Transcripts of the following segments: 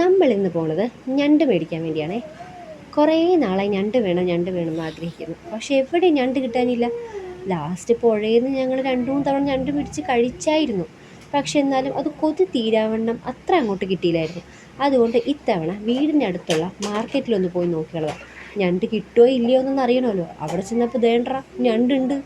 നമ്മൾ ഇന്ന് പോണത് ഞണ്ട് മേടിക്കാൻ വേണ്ടിയാണേ. കുറേ നാളായി ഞണ്ട് വേണം ഞണ്ട് വേണം എന്ന് ആഗ്രഹിക്കുന്നു. പക്ഷേ എവിടെ ഞണ്ട് കിട്ടാനില്ല? ലാസ്റ്റ് പുഴയിൽ നിന്ന് ഞങ്ങൾ രണ്ടു മൂന്ന് തവണ ഞണ്ട് പിടിച്ച് കഴിച്ചായിരുന്നു. പക്ഷെ എന്നാലും അത് കൊതി തീരാവണ്ണം അത്ര അങ്ങോട്ട് കിട്ടിയില്ലായിരുന്നു. അതുകൊണ്ട് ഇത്തവണ വീടിന്റെ അടുത്തുള്ള മാർക്കറ്റിലൊന്ന് പോയി നോക്കിയുള്ളതാണ് ഞണ്ട് കിട്ടുമോ ഇല്ലയോ എന്നൊന്നറിയണമല്ലോ അവിടെ ചെന്നപ്പോൾ ദേണ്ട ഞണ്ടുണ്ട്.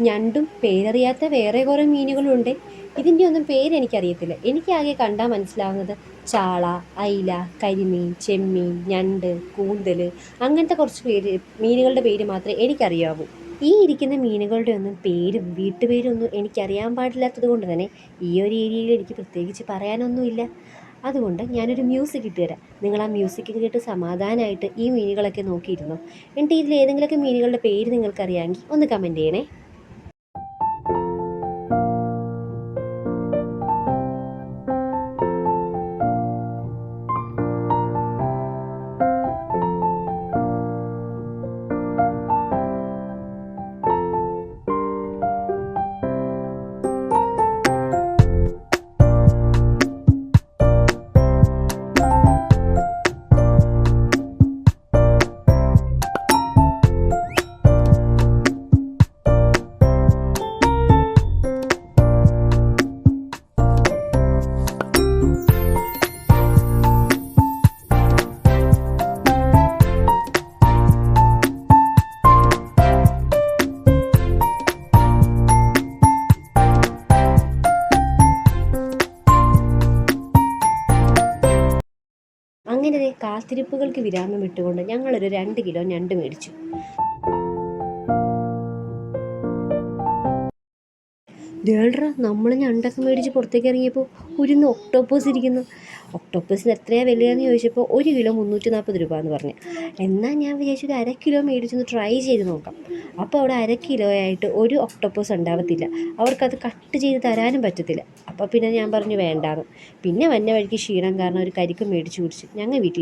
ഞണ്ടും പേരറിയാത്ത വേറെ കുറേ മീനുകളുണ്ട്. ഇതിന്റെ ഒന്നും പേരെനിക്കറിയത്തില്ല എനിക്ക് എനിക്കാകെ കണ്ടാൽ മനസ്സിലാവുന്നത് ചാള അയില കരിമീൻ ചെമ്മീൻ ഞണ്ട് കൂന്തൽ അങ്ങനത്തെ കുറച്ച് പേര് മീനുകളുടെ പേര് മാത്രമേ എനിക്കറിയാവൂ. ഈ ഇരിക്കുന്ന മീനുകളുടെ ഒന്നും പേരും വീട്ടുപേരൊന്നും എനിക്കറിയാൻ പാടില്ലാത്തത് കൊണ്ട് തന്നെ ഈ ഒരു ഏരിയയിൽ എനിക്ക് പ്രത്യേകിച്ച് പറയാനൊന്നുമില്ല. അതുകൊണ്ട് ഞാനൊരു മ്യൂസിക് ഇട്ടുതരാം നിങ്ങൾ ആ മ്യൂസിക് കേട്ട് സമാധാനമായിട്ട് ഈ മീനുകളൊക്കെ നോക്കിയിരുന്നു? എന്നിട്ട് ഇതിൽ ഏതെങ്കിലുമൊക്കെ മീനുകളുടെ പേര് നിങ്ങൾക്കറിയാമെങ്കിൽ ഒന്ന് കമന്റ് ചെയ്യണേ. അങ്ങനെ കാത്തിരിപ്പുകൾക്ക് വിരാമം ഇട്ടുകൊണ്ട് ഞങ്ങളൊരു രണ്ട് കിലോ ഞണ്ട് മേടിച്ചു. ദേൾഡ്ര നമ്മൾ ഞണ്ടൊക്കെ മേടിച്ച് പുറത്തേക്ക് ഇറങ്ങിയപ്പോൾ ഒരു ഒക്ടോപ്പസ് ഇരിക്കുന്നു. ഒക്ടോപ്പസിന് എത്രയാണ് വിലയെന്ന് ചോദിച്ചപ്പോൾ ഒരു കിലോ മുന്നൂറ്റി നാൽപ്പത് രൂപ എന്ന് പറഞ്ഞു എന്നാൽ ഞാൻ വിചാരിച്ചു ഒരു അര കിലോ മേടിച്ചൊന്ന് ട്രൈ ചെയ്ത് നോക്കാം. അപ്പോൾ അവിടെ അര കിലോ ആയിട്ട് ഒരു ഒക്ടോപ്പസ് ഉണ്ടാവത്തില്ല. അവർക്കത് കട്ട് ചെയ്ത് തരാനും പറ്റത്തില്ല. അപ്പോൾ പിന്നെ ഞാൻ പറഞ്ഞു വേണ്ടാന്ന്. പിന്നെ വന്ന വഴിക്ക് ക്ഷീണം കാരണം ഒരു കരിക്ക് മേടിച്ച് കുടിച്ച് ഞങ്ങൾ വീട്ടിൽ